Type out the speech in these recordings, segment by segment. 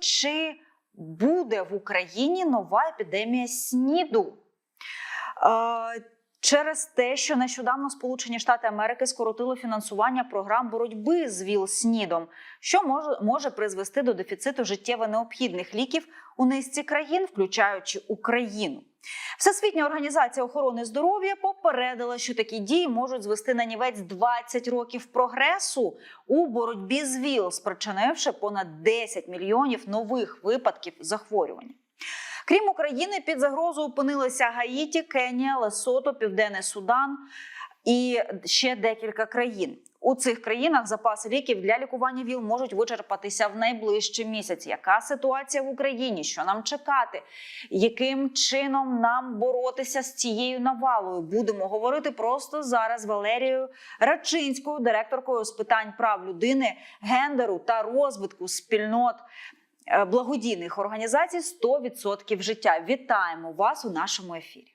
Чи буде в Україні нова епідемія СНІДу? Е, Через те, що нещодавно Сполучені Штати Америки скоротили фінансування програм боротьби з ВІЛ-СНІДом, що може, може призвести до дефіциту життєво необхідних ліків у низці країн, включаючи Україну. Всесвітня організація охорони здоров'я попередила, що такі дії можуть звести на нівець 20 років прогресу у боротьбі з ВІЛ, спричинивши понад 10 мільйонів нових випадків захворювання. Крім України, під загрозою опинилися Гаїті, Кенія, Лесото, Південний Судан і ще декілька країн. У цих країнах запаси ліків для лікування ВІЛ можуть вичерпатися в найближчі місяці. Яка ситуація в Україні? Що нам чекати? Яким чином нам боротися з цією навалою? Будемо говорити просто зараз Валерією Рачинською, директоркою з питань прав людини, гендеру та розвитку спільнот е, благодійних організацій «100% життя. Вітаємо вас у нашому ефірі.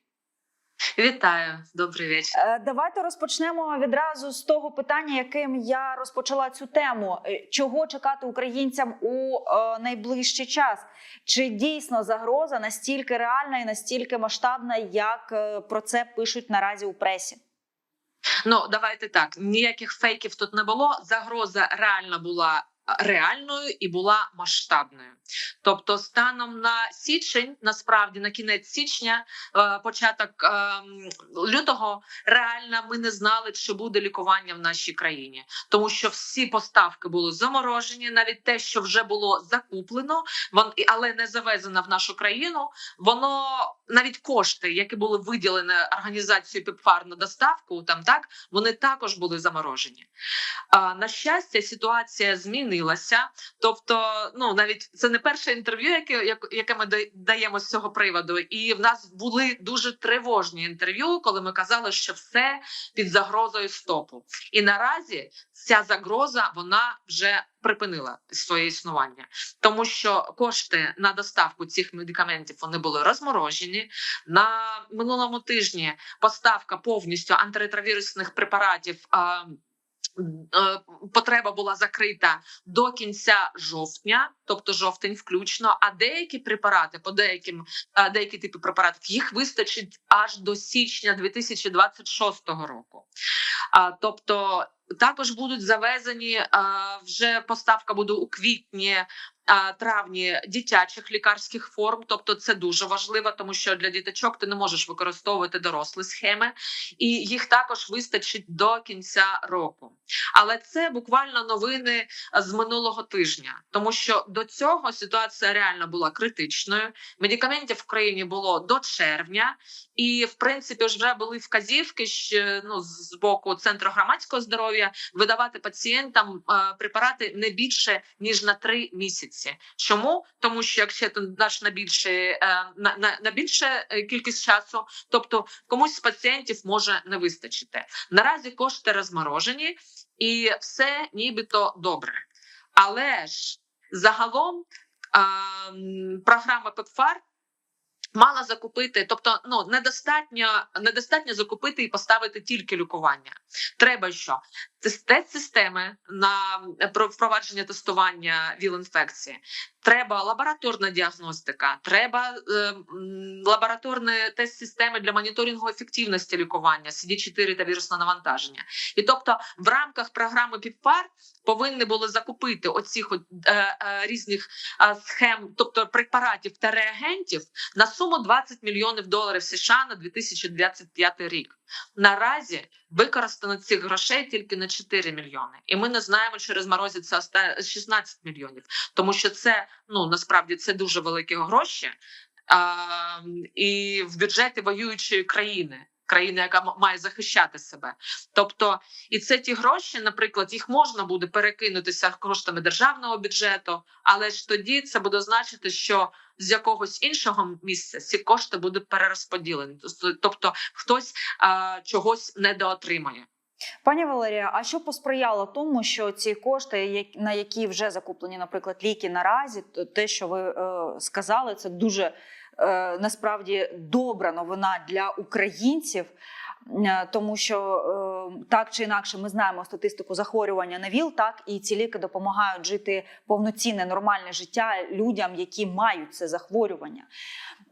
Вітаю, добрий вечір. Е, Давайте розпочнемо відразу з того питання, яким я розпочала цю тему. Е, Чого чекати українцям у е, найближчий час? Чи дійсно загроза настільки реальна і настільки масштабна, як про це пишуть наразі у пресі? Ну давайте так. Ніяких фейків тут не було. Загроза реальна була реальною і була масштабною. Тобто, станом на січень, насправді на кінець січня, е, початок ем, лютого, реально ми не знали, чи буде лікування в нашій країні, тому що всі поставки були заморожені, навіть те, що вже було закуплено, але не завезено в нашу країну. Воно навіть кошти, які були виділені організацією ПІПФАР на доставку, там так вони також були заморожені. На щастя, ситуація змінилася. Тобто, ну навіть це не перше інтерв'ю, яке, як- яке ми да- даємо з цього приводу. І в нас були дуже тривожні інтерв'ю, коли ми казали, що все під загрозою стопу. І наразі ця загроза вона вже припинила своє існування, тому що кошти на доставку цих медикаментів вони були розморожені. На минулому тижні поставка повністю антиретровірусних препаратів. Потреба була закрита до кінця жовтня, тобто жовтень, включно. А деякі препарати, по деяким е, деякі типи препаратів, їх вистачить аж до січня 2026 року. Тобто також будуть завезені вже поставка буде у квітні. Травні дитячих лікарських форм, тобто це дуже важливо, тому що для діточок ти не можеш використовувати дорослі схеми, і їх також вистачить до кінця року. Але це буквально новини з минулого тижня, тому що до цього ситуація реально була критичною. Медикаментів в країні було до червня, і в принципі ж вже були вказівки що, ну, з боку центру громадського здоров'я видавати пацієнтам препарати не більше ніж на три місяці. Чому? Тому що якщо ти даш на більше е, на, на, на більше е, кількість часу, тобто комусь з пацієнтів може не вистачити. Наразі кошти розморожені і все нібито добре. Але ж загалом а, програма ПЕПФАР мала закупити, тобто ну недостатньо, недостатньо закупити і поставити тільки лікування. Треба що? Тест системи на про впровадження тестування ВІЛ-інфекції. Треба лабораторна діагностика, треба е, лабораторні тест системи для моніторингу ефективності лікування, CD4 та вірусне навантаження. І тобто, в рамках програми ПІПФАР повинні були закупити оцих е, е, різних е, схем, тобто препаратів та реагентів на суму 20 мільйонів доларів США на 2025 рік. Наразі використано цих грошей тільки на 4 мільйони, і ми не знаємо, чи розморозиться оста- 16 мільйонів, тому що це ну насправді це дуже великі гроші. А, і в бюджеті воюючої країни, країни, яка має захищати себе. Тобто, і це ті гроші, наприклад, їх можна буде перекинутися коштами державного бюджету, але ж тоді це буде значити, що з якогось іншого місця ці кошти будуть перерозподілені. Тобто хтось а, чогось недоотримає. Пані Валерія, а що посприяло тому, що ці кошти, на які вже закуплені, наприклад, ліки наразі, то те, що ви е, сказали, це дуже насправді добра новина для українців. Е, Тому що е, так чи інакше ми знаємо статистику захворювання на ВІЛ, так і ці ліки допомагають жити повноцінне нормальне життя людям, які мають це захворювання.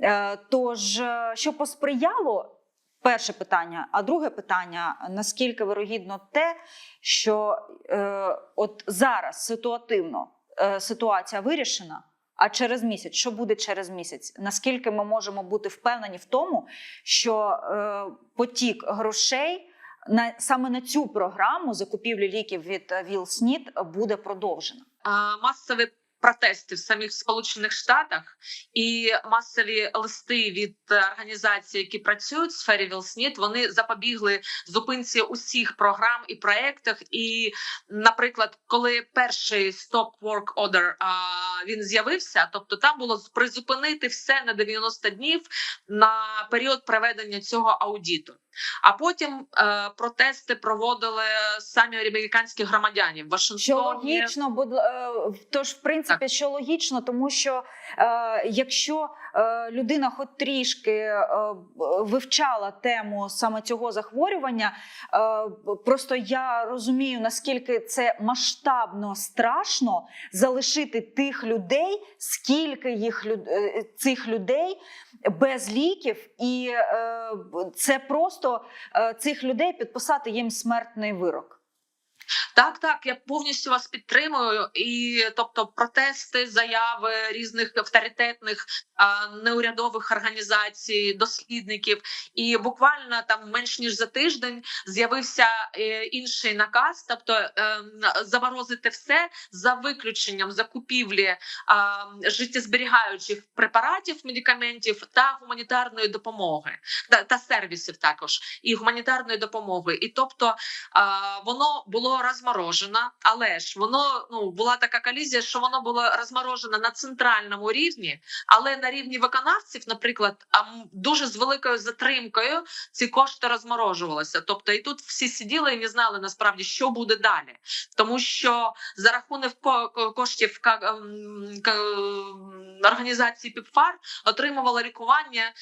Е, Тож, е, що посприяло? Перше питання, а друге питання: наскільки вирогідно те, що е, от зараз ситуативно е, ситуація вирішена, а через місяць, що буде через місяць? Наскільки ми можемо бути впевнені в тому, що е, потік грошей на саме на цю програму закупівлі ліків від ВІЛ-СНІД буде продовжена? а, масові протести в самих Сполучених Штатах і масові листи від організацій, які працюють в сфері ВІЛСНІД, вони запобігли зупинці усіх програм і проєктах. І, наприклад, коли перший Stop Work Order а, він з'явився, тобто там було призупинити все на 90 днів на період проведення цього аудіту. А потім е, протести проводили самі американські громадяни в Що Вашингтоні. логічно, будь е, тож, в принципі, що логічно, тому що е, якщо людина хоч трішки е, вивчала тему саме цього захворювання, е, просто я розумію, наскільки це масштабно страшно залишити тих людей, скільки їх е, цих людей без ліків, і е, це просто е, цих людей підписати їм смертний вирок. Так, так, я повністю вас підтримую. І тобто, протести, заяви різних авторитетних а, неурядових організацій, дослідників. І буквально там менш ніж за тиждень з'явився е, інший наказ, тобто е, заморозити все за виключенням закупівлі а, життєзберігаючих препаратів, медикаментів та гуманітарної допомоги та, та сервісів також і гуманітарної допомоги. І тобто а, воно було розморожено, але ж воно ну була така колізія, що воно було розморожено на центральному рівні, але на рівні виконавців, наприклад, дуже з великою затримкою ці кошти розморожувалися. Тобто, і тут всі сиділи і не знали насправді, що буде далі, тому що за рахунок ко- ко- коштів ем, організації ПІПФАР отримувала лікування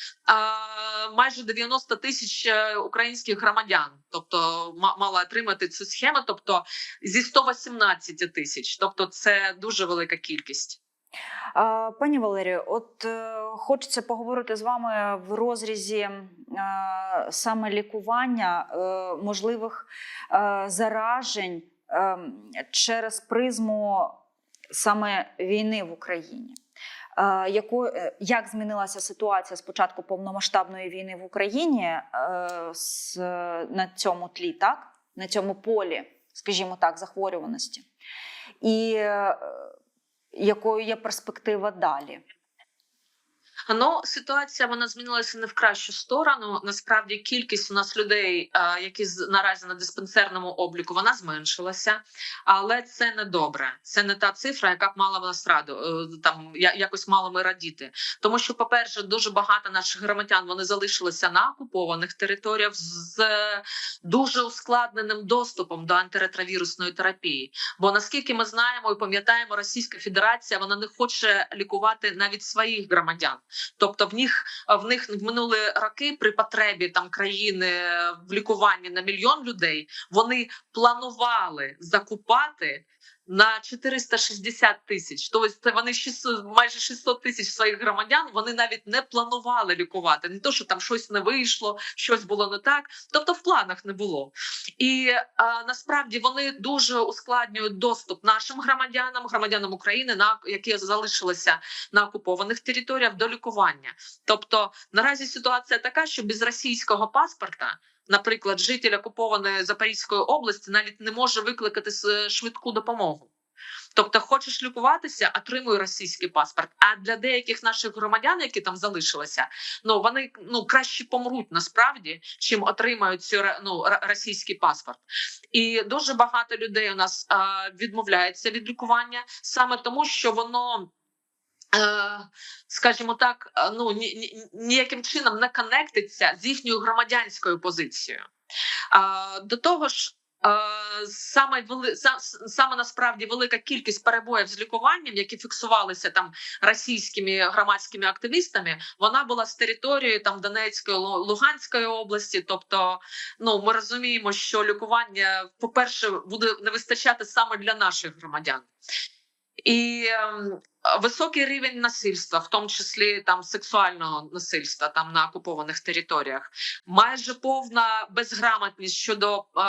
майже 90 тисяч е, українських громадян, тобто ма- мала отримати цю схему, тобто зі 118 тисяч, тобто це дуже велика кількість. Пані Валерію, от е, хочеться поговорити з вами в розрізі е, саме лікування е, можливих заражень через призму саме війни в Україні. Е, як змінилася ситуація з початку повномасштабної війни в Україні на цьому тлі, так? на цьому полі, скажімо так, захворюваності? І е, якою є перспектива далі? Ну, ситуація вона змінилася не в кращу сторону. Насправді, кількість у нас людей, е, які наразі на диспансерному обліку, вона зменшилася, але це не добре. Це не та цифра, яка б мала в нас раду е, там якось мало ми радіти. Тому що, по-перше, дуже багато наших громадян вони залишилися на окупованих територіях з дуже ускладненим доступом до антиретровірусної терапії. Бо наскільки ми знаємо і пам'ятаємо, Російська Федерація вона не хоче лікувати навіть своїх громадян. Тобто, в них в них в минулі роки при потребі там країни в лікуванні на мільйон людей вони планували закупати. На 460 тисяч, тобто вони 600, майже 600 тисяч своїх громадян. Вони навіть не планували лікувати. Не то, що там щось не вийшло, щось було не так. Тобто в планах не було. І а, насправді вони дуже ускладнюють доступ нашим громадянам, громадянам України, на які залишилися на окупованих територіях до лікування. Тобто наразі ситуація така, що без російського паспорта. Наприклад, житель окупованої Запорізької області навіть не може викликати швидку допомогу. Тобто, хочеш лікуватися, отримуй російський паспорт. А для деяких наших громадян, які там залишилися, ну вони ну краще помруть насправді, чим отримають цю ну, російський паспорт. І дуже багато людей у нас а, відмовляється від лікування саме тому, що воно. Е, Скажімо так, е, ну ні, ні, ніяким чином не конектиться з їхньою громадянською позицією. До того ж, Е, саме саме насправді велика кількість перебоїв з лікуванням, які фіксувалися там російськими громадськими активістами, вона була з території там Донецької Лу- Луганської області. Тобто, ну ми розуміємо, що лікування, по-перше, буде не вистачати саме для наших громадян. І ем, високий рівень насильства, в тому числі там сексуального насильства, там на окупованих територіях, майже повна безграмотність щодо е,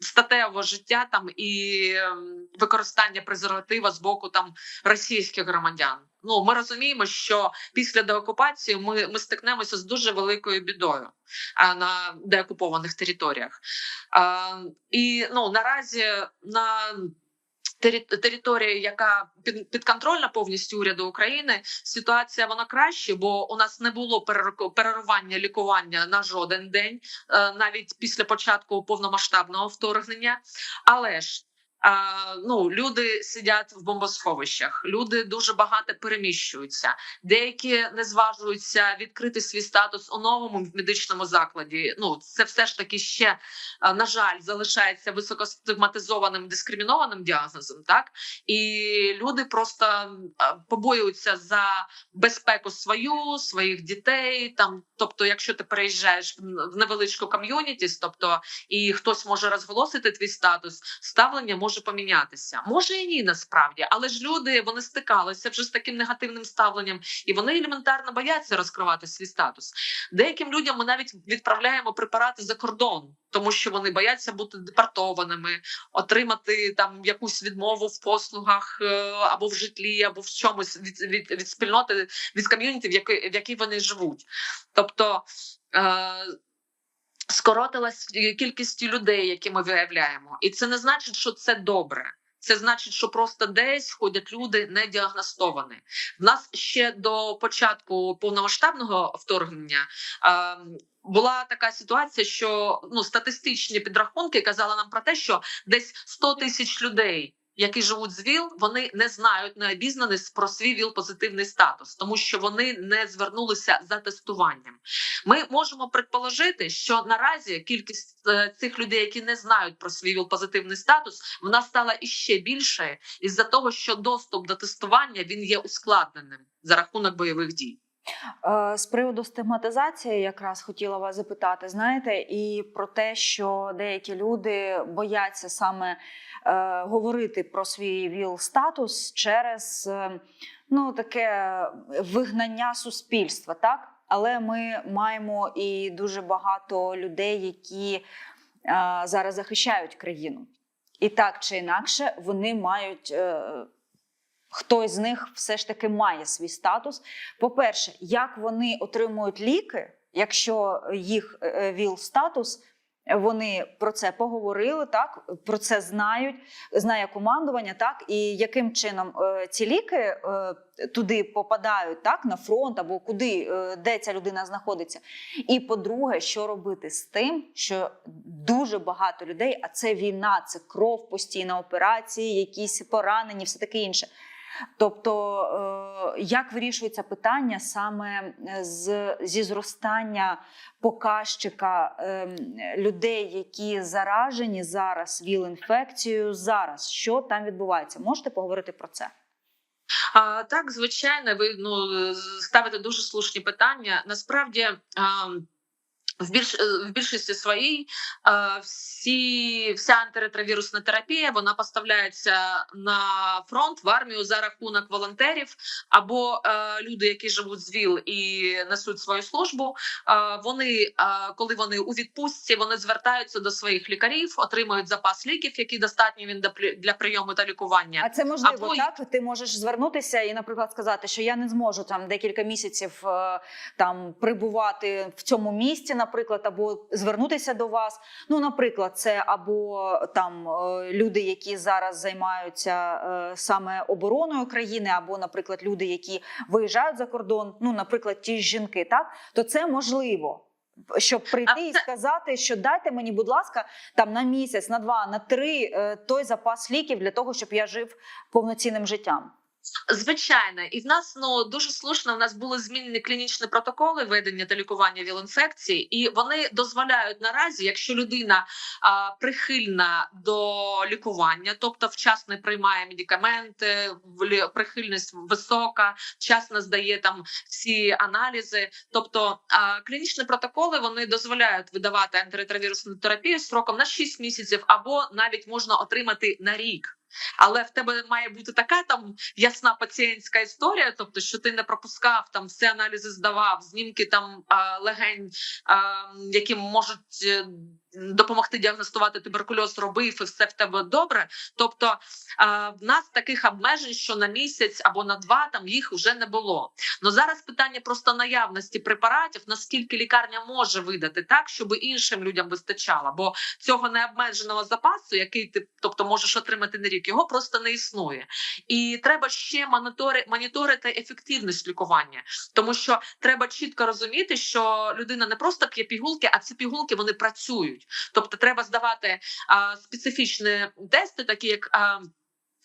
статевого життя там і ем, використання презерватива з боку там російських громадян. Ну ми розуміємо, що після деокупації ми, ми стикнемося з дуже великою бідою а, на деокупованих територіях. А, і ну наразі на території, яка під, підконтрольна повністю уряду України, ситуація вона краще, бо у нас не було перерок- лікування на жоден день, е, навіть після початку повномасштабного вторгнення. Але ж ну, люди сидять в бомбосховищах, люди дуже багато переміщуються. Деякі не зважуються відкрити свій статус у новому медичному закладі. Ну це все ж таки ще на жаль залишається високостигматизованим дискримінованим діагнозом. Так і люди просто побоюються за безпеку свою, своїх дітей. Там, тобто, якщо ти переїжджаєш в невеличку ком'юнітіс, тобто і хтось може розголосити твій статус, ставлення може помінятися. Може і ні, насправді, але ж люди вони стикалися вже з таким негативним ставленням, і вони елементарно бояться розкривати свій статус. Деяким людям ми навіть відправляємо препарати за кордон, тому що вони бояться бути депортованими, отримати там якусь відмову в послугах е, або в житлі, або в чомусь від, від, від спільноти, від ком'юніті, в якій в якій вони живуть. Тобто. Е, скоротилась кількість людей, які ми виявляємо, і це не значить, що це добре. Це значить, що просто десь ходять люди не діагностовані. В нас ще до початку повномасштабного вторгнення е, була така ситуація, що ну статистичні підрахунки казали нам про те, що десь 100 тисяч людей. Які живуть з ВІЛ, вони не знають, не обізнані про свій ВІЛ-позитивний статус, тому що вони не звернулися за тестуванням. Ми можемо предположити, що наразі кількість е, цих людей, які не знають про свій ВІЛ-позитивний статус, вона стала іще більше із-за того, що доступ до тестування він є ускладненим за рахунок бойових дій. Е, З приводу стигматизації, якраз хотіла вас запитати, знаєте, і про те, що деякі люди бояться саме е, говорити про свій ВІЛ-статус через е, ну, таке вигнання суспільства, так? Але ми маємо і дуже багато людей, які зараз захищають країну. І так чи інакше, вони мають. Хтось з них все ж таки має свій статус. По-перше, як вони отримують ліки, якщо їх е, ВІЛ-статус, вони про це поговорили, так про це знають, знає командування, так і яким чином е, ці ліки е, туди попадають, так на фронт або куди, е, де ця людина знаходиться. І по-друге, що робити з тим, що дуже багато людей, а це війна, це кров, постійна операції, якісь поранені, все таке інше. Тобто, е, як вирішується питання саме з, зі зростання показчика е, людей, які заражені зараз ВІЛ-інфекцією, зараз що там відбувається? Можете поговорити про це? А, так, звичайно, ви ну ставите дуже слушні питання. Насправді. А, в більш в більшості своїй е, всі вся антиретровірусна терапія вона поставляється на фронт в армію за рахунок волонтерів або е, люди, які живуть з ВІЛ і несуть свою службу. Е, вони, е, коли вони у відпустці, вони звертаються до своїх лікарів, отримують запас ліків, які достатні він для прийому та лікування. А це можливо Або так? Ти можеш звернутися і, наприклад, сказати, що я не зможу там декілька місяців е, там прибувати в цьому місці, наприклад, або звернутися до вас. Ну, наприклад, це або там е, люди, які зараз займаються е, саме обороною країни, або, наприклад, люди, які виїжджають за кордон, ну, наприклад, ті жінки, так то це можливо. Щоб прийти А і це- сказати, що дайте мені, будь ласка, там на місяць, на два, на три е, той запас ліків для того, щоб я жив повноцінним життям. Звичайно, і в нас ну дуже слушно. В нас були змінені клінічні протоколи ведення та лікування віл-інфекцій, і вони дозволяють наразі, якщо людина а, прихильна до лікування, тобто вчасно приймає медикаменти, прихильність висока, вчасно здає там всі аналізи. Тобто а, клінічні протоколи вони дозволяють видавати антиретровірусну терапію строком на 6 місяців, або навіть можна отримати на рік. Але в тебе має бути така там ясна пацієнтська історія, тобто, що ти не пропускав там всі аналізи, здавав, знімки там легень, які можуть е, допомогти діагностувати туберкульоз, робив і все в тебе добре. Тобто в нас таких обмежень, що на місяць або на два там їх вже не було. Ну зараз питання просто наявності препаратів, наскільки лікарня може видати так, щоб іншим людям вистачало, бо цього необмеженого запасу, який ти тобто можеш отримати на рік, його просто не існує. І треба ще монітори, моніторити ефективність лікування, тому що треба чітко розуміти, що людина не просто п'є пігулки, а ці пігулки вони працюють. Тобто, треба здавати а, специфічні тести, такі як. А,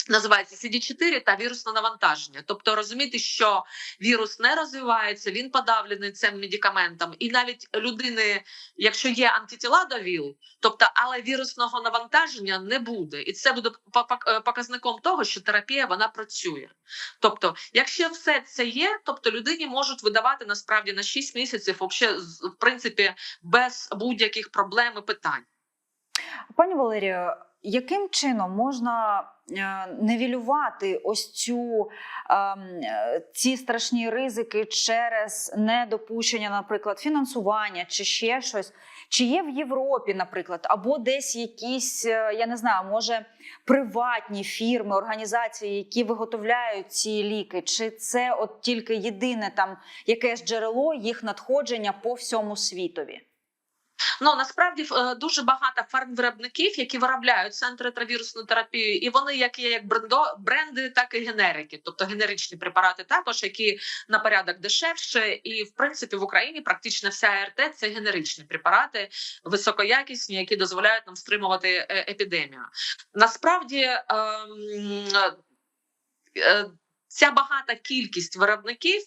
Називається CD4 та вірусне навантаження, тобто розуміти, що вірус не розвивається, він подавлений цим медикаментом, і навіть людини, якщо є антитіла до ВІЛ, тобто, але вірусного навантаження не буде, і це буде е, показником того, що терапія вона працює. Тобто, якщо все це є, тобто людині можуть видавати насправді на 6 місяців, вообще, в принципі, без будь-яких проблем і питань. Пані Валерію, яким чином можна е, невілювати ось цю ем, е, ці страшні ризики через недопущення, наприклад, фінансування чи ще щось? Чи є в Європі, наприклад, або десь якісь, е, я не знаю, може приватні фірми, організації, які виготовляють ці ліки? Чи це от тільки єдине там якесь джерело їх надходження по всьому світові? Ну насправді е, дуже багато фармвиробників, які виробляють антиретровірусну терапію, і вони як є як брендо бренди, так і генерики, тобто генеричні препарати, також які на порядок дешевше. І в принципі в Україні практично вся АРТ – це генеричні препарати, високоякісні, які дозволяють нам стримувати е, епідемію. Насправді. ем, е, Ця багата кількість виробників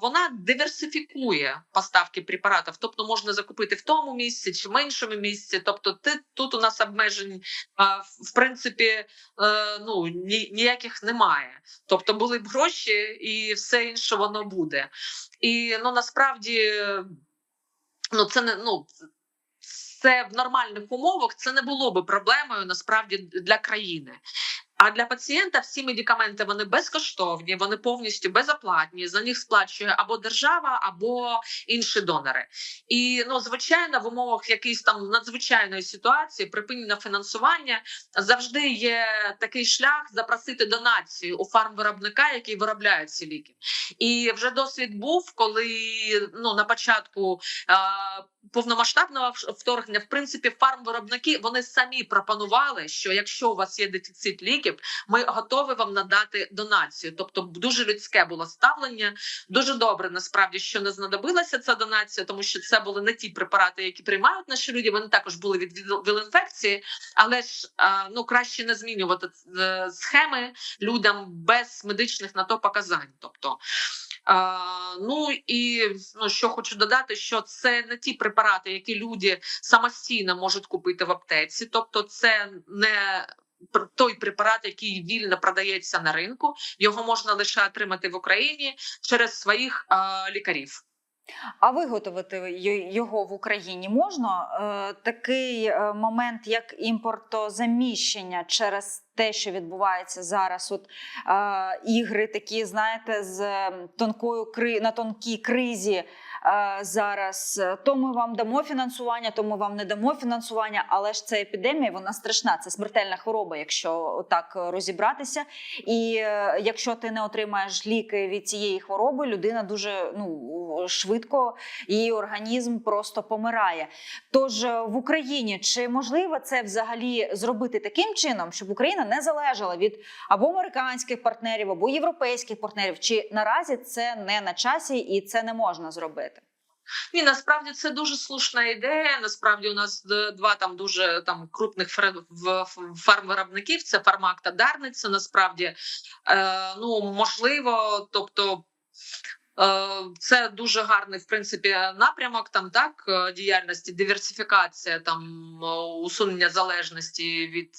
вона диверсифікує поставки препаратів, тобто можна закупити в тому місці чи в іншому місці. Тобто, тут у нас обмежень в принципі е, ну ніяких немає. Тобто були б гроші, і все інше воно буде. І ну насправді ну це не ну. Це в нормальних умовах це не було би проблемою насправді для країни. А для пацієнта всі медикаменти вони безкоштовні, вони повністю безоплатні. За них сплачує або держава, або інші донори. І ну звичайно, в умовах якоїсь там надзвичайної ситуації, припинення фінансування завжди є такий шлях запросити донацію у фармвиробника, який виробляє ці ліки. І вже досвід був, коли ну на початку е, повномасштабного вторгнення, в принципі, фармвиробники вони самі пропонували, що якщо у вас є дефіцит ліків, ми готові вам надати донацію. Тобто, дуже людське було ставлення. Дуже добре, насправді, що не знадобилася ця донація, тому що це були не ті препарати, які приймають наші люди. Вони також були від віл- віл-інфекції, але ж ну краще не змінювати е, схеми людям без медичних на то показань. Тобто. Ну і ну що хочу додати, що це не ті препарати, які люди самостійно можуть купити в аптеці, тобто це не той препарат, який вільно продається на ринку, його можна лише отримати в Україні через своїх а, лікарів. А виготовити його в Україні можна? Е, Такий е, момент, як імпортозаміщення через те, що відбувається зараз. От е, ігри такі, знаєте, з тонкою на тонкій кризі. Е, Зараз то ми вам дамо фінансування, то ми вам не дамо фінансування, але ж це епідемія, вона страшна. Це смертельна хвороба, якщо так розібратися. І е, якщо ти не отримаєш ліки від цієї хвороби, людина дуже ну швидко її організм просто помирає. Тож е, в Україні чи можливо це взагалі зробити таким чином, щоб Україна не залежала від або американських партнерів, або європейських партнерів? Чи наразі це не на часі і це не можна зробити? Ні, насправді це дуже слушна ідея. Насправді у нас два там дуже там крупних фармвиробників. Це Фармак та Дарниця. Насправді е, ну можливо, тобто. е, Це дуже гарний в принципі напрямок. Там так е, діяльності, диверсифікація, там е, усунення залежності від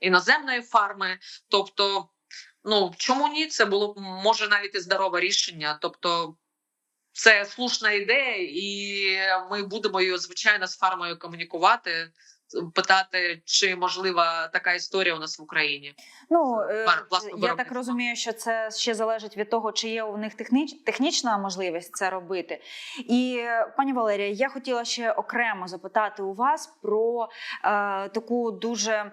іноземної фарми. Тобто, ну чому ні? Це було може навіть і здорове рішення. Тобто, це слушна ідея, і ми будемо її звичайно з фармою комунікувати, питати, чи можлива така історія у нас в Україні. Ну е, я так розумію, що це ще залежить від того, чи є у них техніч, технічна можливість це робити. І пані Валерія, я хотіла ще окремо запитати у вас про е, таку дуже. е,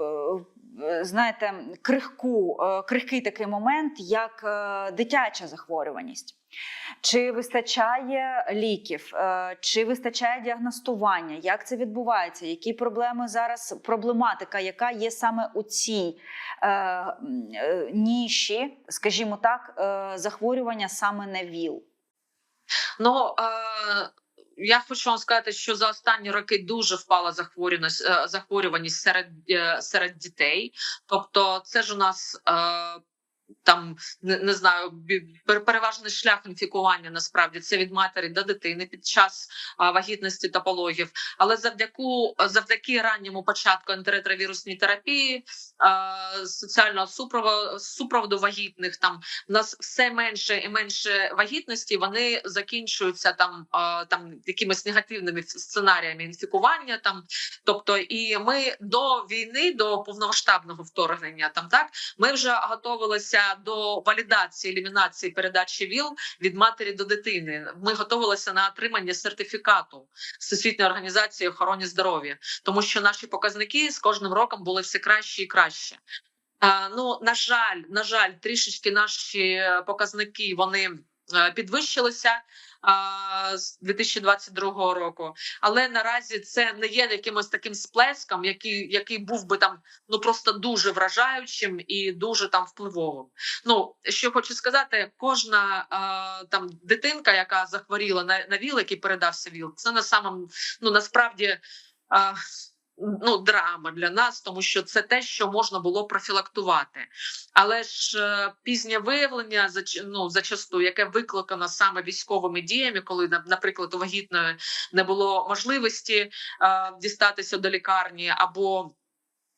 е, Знаєте, крихку, крихкий такий момент, як дитяча захворюваність. Чи вистачає ліків, Е, чи вистачає діагностування? Як це відбувається? Які проблеми зараз? Проблематика, яка є саме у цій е, е, ніші, скажімо так, е, захворювання саме на ВІЛ? Ну е, я хочу вам сказати, що за останні роки дуже впала захворюваність, е, захворюваність серед, серед дітей. Тобто, це ж у нас. Там не, не знаю, переважний шлях інфікування насправді це від матері до дитини під час а, вагітності та пологів. Але завдяки завдяки ранньому початку антиретровірусній терапії, а, соціального супроводу, супроводу вагітних, там у нас все менше і менше вагітності. Вони закінчуються там, а, там якимись негативними сценаріями інфікування. Там, тобто, і ми до війни, до повномасштабного вторгнення, там так ми вже готувалися до валідації, елімінації передачі ВІЛ від матері до дитини. Ми готувалися на отримання сертифікату Всесвітньої організації охорони здоров'я, тому що наші показники з кожним роком були все краще і краще. Е, ну на жаль, на жаль, трішечки наші показники вони е, підвищилися з 2022 року. Але наразі це не є якимось таким сплеском, який, який був би там ну просто дуже вражаючим і дуже там впливовим. Ну що хочу сказати, кожна там дитинка, яка захворіла на, на ВІЛ, який передався ВІЛ, це на самом ну насправді. А, Ну, драма для нас, тому що це те, що можна було профілактувати. Але ж е, пізнє виявлення ну, зачасту, яке викликано саме військовими діями, коли, наприклад, у вагітної не було можливості е, дістатися до лікарні або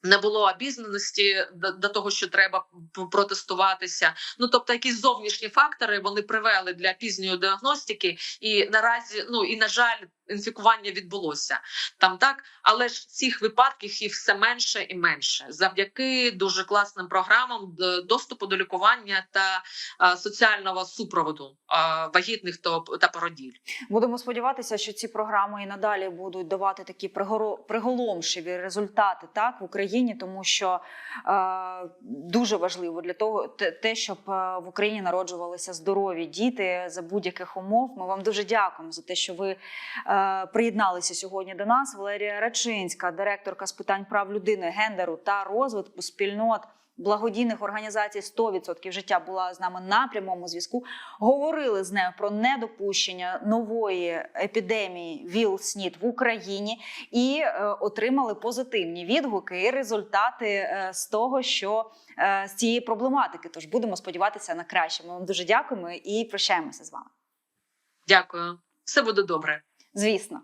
не було обізнаності до того, що треба протестуватися. Ну тобто, якісь зовнішні фактори вони привели для пізньої діагностики, і наразі, ну і на жаль, інфікування відбулося там так, але ж цих випадків їх все менше і менше завдяки дуже класним програмам доступу до лікування та соціального супроводу вагітних та, породіль. Будемо сподіватися, що ці програми і надалі будуть давати такі приголомшиві результати так в Україні, тому що е, дуже важливо для того, те, щоб в Україні народжувалися здорові діти за будь-яких умов. Ми вам дуже дякуємо за те, що ви е, приєдналися сьогодні до нас. Валерія Рачинська, директорка з питань прав людини, гендеру та розвитку спільнот. Благодійних організацій 100% життя була з нами на прямому зв'язку. Говорили з нею про недопущення нової епідемії ВІЛ-СНІД в Україні і е, отримали позитивні відгуки і результати е, з того, що е, з цієї проблематики. Тож будемо сподіватися на краще. Ми вам дуже дякуємо і прощаємося з вами. Дякую, все буде добре. Звісно.